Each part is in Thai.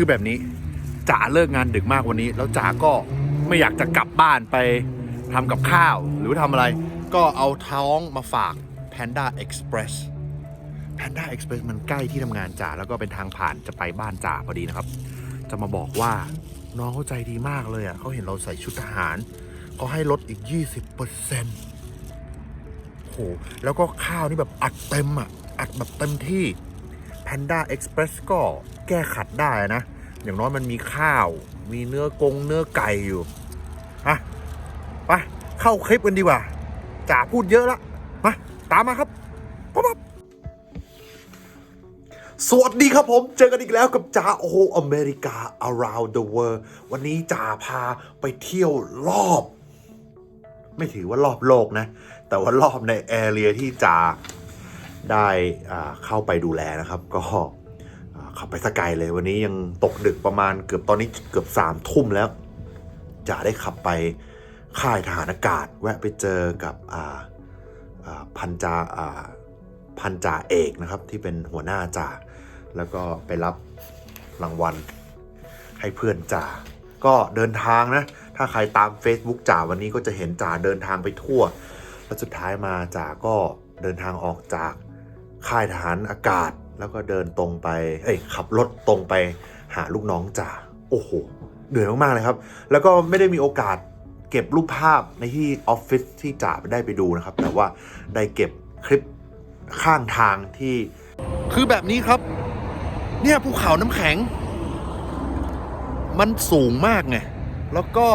คือแบบนี้จ๋าเลิกงานดึกมากวันนี้ แล้วจ๋าก็ไม่อยากจะกลับบ้านไปทำกับข้าว หรือทำอะไร ก็เอาท้องมาฝาก Panda Express Panda Express มันใกล้ที่ทำงานจ๋าแล้วก็เป็นทางผ่านจะไปบ้านจ๋าพอดีนะครับ จะมาบอกว่าน้องเขาใจดีมากเลยอะเขาเห็นเราใส่ชุดทหารเขาให้ลดอีก 20%เปอร์เซ็นต์โหแล้วก็ข้าวนี่แบบอัดเต็มอะอัดแบบเต็มที่ Panda Express ก็แก้ขัดได้นะ อย่างน้อยมันมีข้าว มีเนื้อกงเนื้อไก่อยู่อะไปเข้าคลิปกันดีกว่าจ๋าพูดเยอะละมาตามมาครับป๊บสวัสดีครับผม เจอกันอีกแล้วกับจ๋าโออเมริกา around the world วันนี้จ๋าพาไปเที่ยวรอบ ไม่ถือว่ารอบโลกนะ แต่ว่ารอบในแอเรียที่จ๋า ได้เข้าไปดูแลนะครับ ก็ขับไปสกายเลยวันนี้ยังตกดึกประมาณเกือบตอนนี้เกือบสามทุ่มแล้ว จะได้ขับไปค่ายทหารอากาศ แวะไปเจอกับพันจา่าพันจ่าเอกนะครับ ที่เป็นหัวหน้าจ่า แล้วก็ไปรับรางวัลให้เพื่อนจ่าก็เดินทางนะ ถ้าใครตาม Facebook จ่าวันนี้ก็จะเห็นจ่าเดินทางไปทั่ว แล้วสุดท้ายมาจ่าก็เดินทางออกจาก ค่ายทหารอากาศ แล้วก็เดินตรงไป เอ้ยขับรถตรงไปหาลูกน้องจ่า โอ้โห เหนื่อยมาก ๆ เลยครับ แล้วก็ไม่ได้มีโอกาสเก็บรูปภาพในที่ออฟฟิศที่จ่าได้ไปดูนะครับ แต่ว่าได้เก็บคลิปข้างทางที่ คือแบบนี้ครับ เนี่ยภูเขาน้ำแข็ง มันสูงมากไง แล้วก็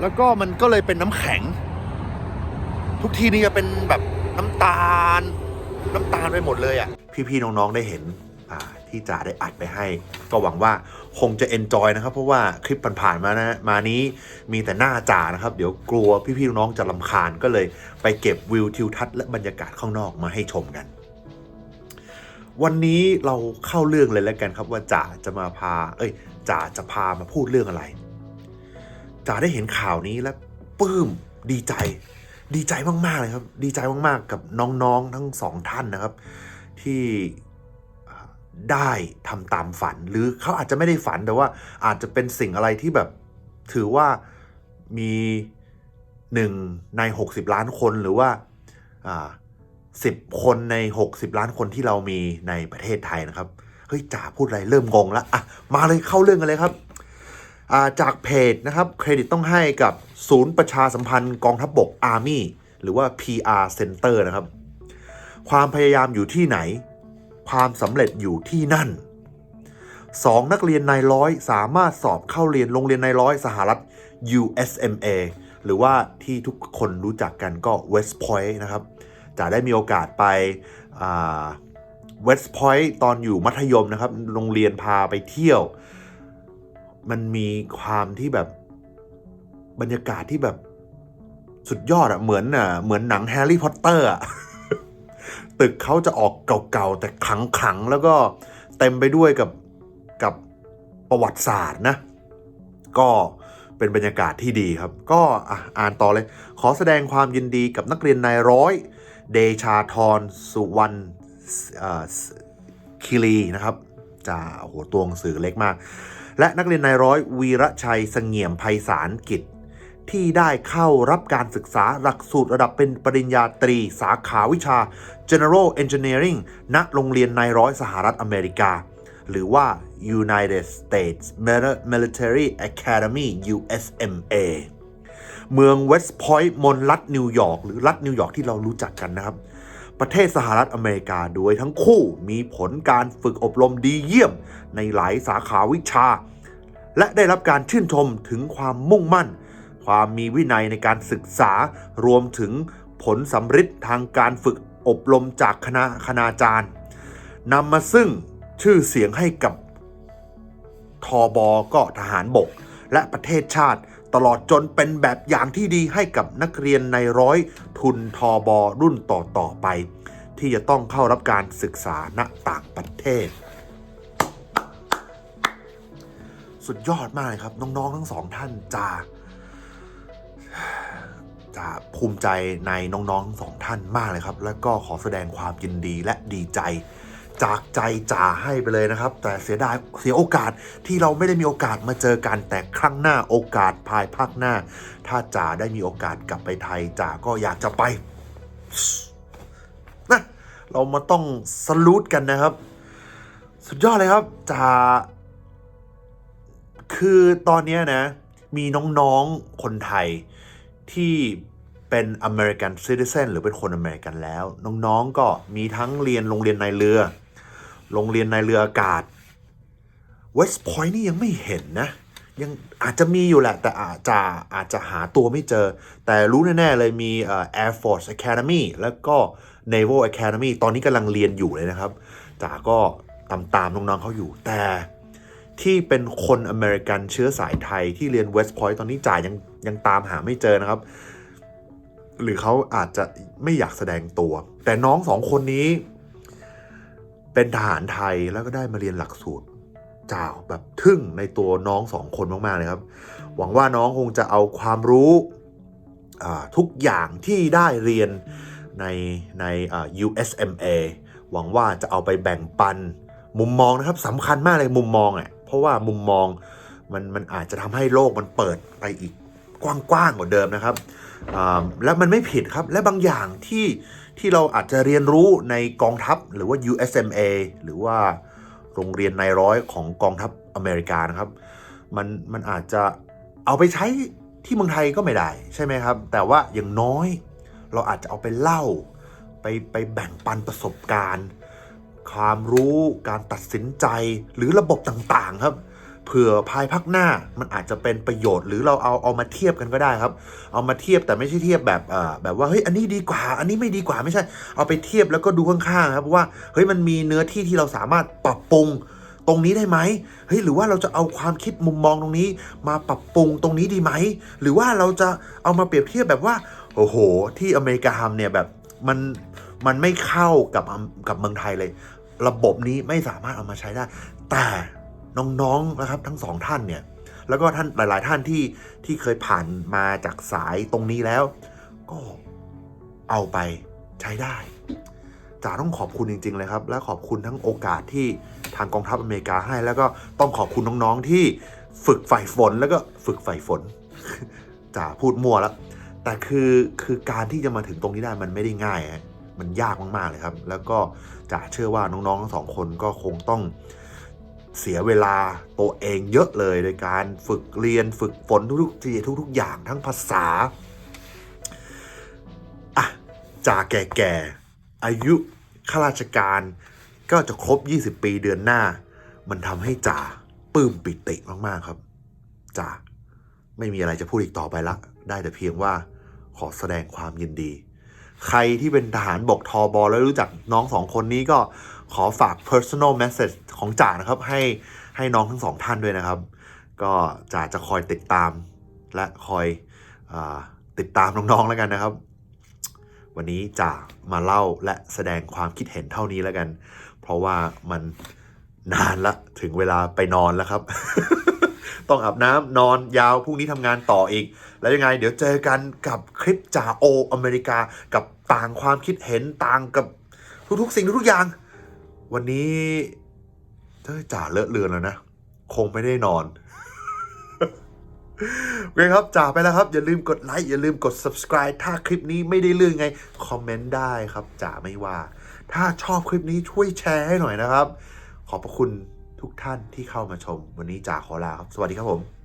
แล้วก็มันก็เลยเป็นน้ำแข็ง ทุกทีนี่จะเป็นแบบ น้ำตาล น้ำตาลไปหมดเลยอะ่ะ พี่ๆน้องๆได้เห็นอ่าที่จ่าได้อัดไปให้ ก็หวังว่าคงจะเอนจอยนะครับ เพราะว่าคลิปผ่านๆมานะมานี้มีแต่หน้าจ่านะครับ เดี๋ยวกลัวพี่ๆน้องๆจะลำคาญก็เลยไปเก็บวิวทิวทัศน์และบรรยากาศข้างนอกมาให้ชมกัน วันนี้เราเข้าเรื่องเลยแล้วกันครับว่าจ่าจะมาพา เอ้ยจ่าจะพามาพูดเรื่องอะไรจ่าได้เห็นข่าวนี้แล้วปื้มดีใจ ดีใจมากๆเลยครับ ดีใจมากๆกับน้องๆทั้งสองท่านนะครับ ที่ได้ทำตามฝัน หรือเขาอาจจะไม่ได้ฝันแต่ว่าอาจจะเป็นสิ่งอะไรที่แบบถือว่ามีหนึ่งใน 60 ล้านคนหรือว่าสิบคนใน 60 ล้านคนที่เรามีในประเทศไทยนะครับเฮ้ยจ่าพูดอะไรเริ่มงงแล้วอะมาเลยเข้าเรื่องกันเลยครับจากเพจนะครับ เครดิตต้องให้กับ ศูนย์ประชาสัมพันธ์กองทัพบบก Army หรือว่า PR Center นะครับ ความพยายามอยู่ที่ไหน ความสำเร็จอยู่ที่นั่นสองนักเรียนนายร้อยสามารถสอบเข้าเรียนโรงเรียนนายร้อยสหรัฐ USMA หรือว่าที่ทุกคนรู้จักกันก็ West Point นะครับ จะได้มีโอกาสไปอ่า West Point ตอนอยู่มัธยมนะครับ โรงเรียนพาไปเที่ยว มันมีความที่แบบ บรรยากาศที่แบบสุดยอดอะเหมือนอะเหมือนหนังแฮร์รี่พอตเตอร์อะตึกเขาจะออกเก่าๆ แต่ขังๆ แล้วก็เต็มไปด้วยกับกับประวัติศาสตร์นะ ก็เป็นบรรยากาศที่ดีครับ ก็อ่อ่านต่อเลย ขอแสดงความยินดีกับนักเรียนนายร้อย เดชาธรสุวรรณคิรีนะครับจะโอ้โหตัวหนังสือเล็กมาก และนักเรียนนายร้อย วีระชัยเสงี่ยมไพศาลกิจ ที่ได้เข้ารับการศึกษาหลักสูตรระดับเป็นปริญญาตรีสาขาวิชา General Engineering ณโรงเรียนนายร้อยสหรัฐอเมริกา หรือว่า United States Military Academy USMA เมืองเวสต์พอยต์มณรัฐนิวยอร์กหรือรัฐนิวยอร์กที่เรารู้จักกันนะครับ ประเทศสหรัฐอเมริกาโดยทั้งคู่มีผลการฝึกอบรมดีเยี่ยมในหลายสาขาวิชา และได้รับการชื่นชมถึงความมุ่งมั่น ความมีวินัยในการศึกษารวมถึงผลสำฤทธิ์ทางการฝึกอบรมจากคณะคณาจารย์นำมาซึ่งชื่อเสียงให้กับทอบอก็ทหารบก และประเทศชาติตลอดจนเป็นแบบอย่างที่ดีให้กับนักเรียนในร้อยทุนทอบอรุ่นต่อ ๆ ไป ที่จะต้องเข้ารับการศึกษาณต่างประเทศ สุดยอดมากเลยครับ น้อง ๆ ทั้งสองท่านจะ จะภูมิใจในน้องๆทั้งสองท่านมากเลยครับ แล้วก็ขอแสดงความยินดีและดีใจ จากใจจ่าให้ไปเลยนะครับ แต่เสียดายเสียโอกาสที่เราไม่ได้มีโอกาสมาเจอกันแต่ครั้งหน้าโอกาสภายภาคหน้า ถ้าจ่าได้มีโอกาสกลับไปไทยจ่าก็อยากจะไปนะเรามาต้องสลูดกันนะครับ สุดยอดเลยครับจ่าคือตอนนี้นะ มีน้องๆคนไทย ที่เป็น American Citizen หรือเป็นคนอเมริกันแล้ว น้องๆก็มีทั้งเรียนโรงเรียนนายเรือ โรงเรียนนายเรืออากาศ West Point นี่ยังไม่เห็นนะ ยังอาจจะมีอยู่แหละ แต่อาจจะอาจจะหาตัวไม่เจอ แต่รู้แน่ๆเลยมีเอ่อ Air Force Academy แล้วก็ Naval Academy ตอนนี้กำลังเรียนอยู่เลยนะครับจ๋าก็ตามตามๆน้องๆเขาอยู่แต่ ที่เป็นคนอเมริกันเชื้อสายไทยที่เรียน West Point ตอนนี้จ่ายังยังตามหาไม่เจอนะครับ หรือเขาอาจจะไม่อยากแสดงตัว แต่น้องสองคนนี้ เป็นทหารไทยแล้วก็ได้มาเรียนหลักสูตรจ่าแบบทึ่งในตัวน้องสองคนมากๆเลยครับ หวังว่าน้องคงจะเอาความรู้ทุกอย่างที่ได้เรียนในใน USMA หวังว่าจะเอาไปแบ่งปันมุมมองนะครับสำคัญมากเลยมุมมองอะ เพราะว่ามุมมองมันมันอาจจะทำให้โลกมันเปิดไปอีกกว้างๆกว่าเดิมนะครับและมันไม่ผิดครับและบางอย่างที่ที่เราอาจจะเรียนรู้ในกองทัพหรือว่า USMA หรือว่าโรงเรียนนายร้อยของกองทัพอเมริกานะครับมันมันอาจจะเอาไปใช้ที่เมืองไทยก็ไม่ได้ใช่ไหมครับ แต่ว่าอย่างน้อยเราอาจจะเอาไปเล่า ไปไปแบ่งปันประสบการณ์ ความรู้การตัดสินใจหรือระบบต่างๆครับเผื่อภายภาคหน้ามันอาจจะเป็นประโยชน์หรือเราเอาเอามาเทียบกันก็ได้ครับ เอามาเทียบแต่ไม่ใช่เทียบแบบเอ่อแบบว่าเฮ้ยอันนี้ดีกว่า อันนี้ไม่ดีกว่าไม่ใช่ เอาไปเทียบแล้วก็ดูข้างๆครับว่าเฮ้ยมันมีเนื้อที่ที่เราสามารถปรับปรุงตรงนี้ได้ไหมเฮ้ยหรือว่าเราจะเอาความคิดมุมมองตรงนี้ มาปรับปรุงตรงนี้ดีไหมหรือว่าเราจะเอามาเปรียบเทียบแบบว่าโอ้โห ที่อเมริกาทำเนี่ยแบบมันมันไม่เข้ากับกับเมืองไทยเลย ระบบนี้ไม่สามารถเอามาใช้ได้ แต่น้องๆนะครับทั้งสองท่านเนี่ยแล้วก็ท่านหลาย ๆ ท่านที่ที่เคยผ่านมาจากสายตรงนี้แล้ว ก็เอาไปใช้ได้จ๋าต้องขอบคุณจริง ๆ เลยครับ และขอบคุณทั้งโอกาสที่ทางกองทัพอเมริกาให้ แล้วก็ต้องขอบคุณน้องๆที่ฝึกใฝ่ฝนแล้วก็ฝึกใฝ่ฝนจ๋าพูดมั่วแล้วแต่คือคือการที่จะมาถึงตรงนี้ได้มันไม่ได้ง่ายฮะ มันยากมากๆเลยครับ แล้วก็จ๋าเชื่อว่าน้องๆทั้งสองคนก็คงต้องเสียเวลาตัวเองเยอะเลยในการฝึกเรียนฝึกฝนทุกๆทีทุก ๆ อย่างทั้งภาษาอะจ่าแก่ๆอายุข้าราชการก็จะครบ 20 ปีเดือนหน้า มันทำให้จ่าปื้มปิติมากๆครับจ่าไม่มีอะไรจะพูดอีกต่อไปละ ได้แต่เพียงว่าขอแสดงความยินดี ใครที่เป็นทหารบกทอบอแล้วรู้จักน้องสองคนนี้ก็ขอฝาก personal message ของจ่านะครับ ให้ให้น้องทั้งสองท่านด้วยนะครับ ก็จ่าจะคอยติดตาม และคอยอติดตามน้องๆแล้วกันนะครับ วันนี้จะมาเล่าและแสดงความคิดเห็นเท่านี้แล้วกัน เพราะว่ามันนานละถึงเวลาไปนอนแล้วครับ ต้องอาบน้ำนอนยาวพรุ่งนี้ทำงานต่ออีก แล้วยังไง เดี๋ยวเจอกันกับคลิปจ่าโออเมริกากับต่างความคิดเห็นต่างกับทุกๆ สิ่งทุกๆอย่าง วันนี้เฮ้จ่าเลอะเลือนแล้วนะ คงไม่ได้นอนโอเคครับจ่าไปแล้วครับ อย่าลืมกดไลค์อย่าลืมกด subscribe ถ้าคลิปนี้ไม่ได้เรื่องไง คอมเมนต์ได้ครับจ่าไม่ว่า ถ้าชอบคลิปนี้ช่วยแชร์ให้หน่อยนะครับ ขอบพระคุณ ทุกท่านที่เข้ามาชม วันนี้จ่าขอลาครับ สวัสดีครับผม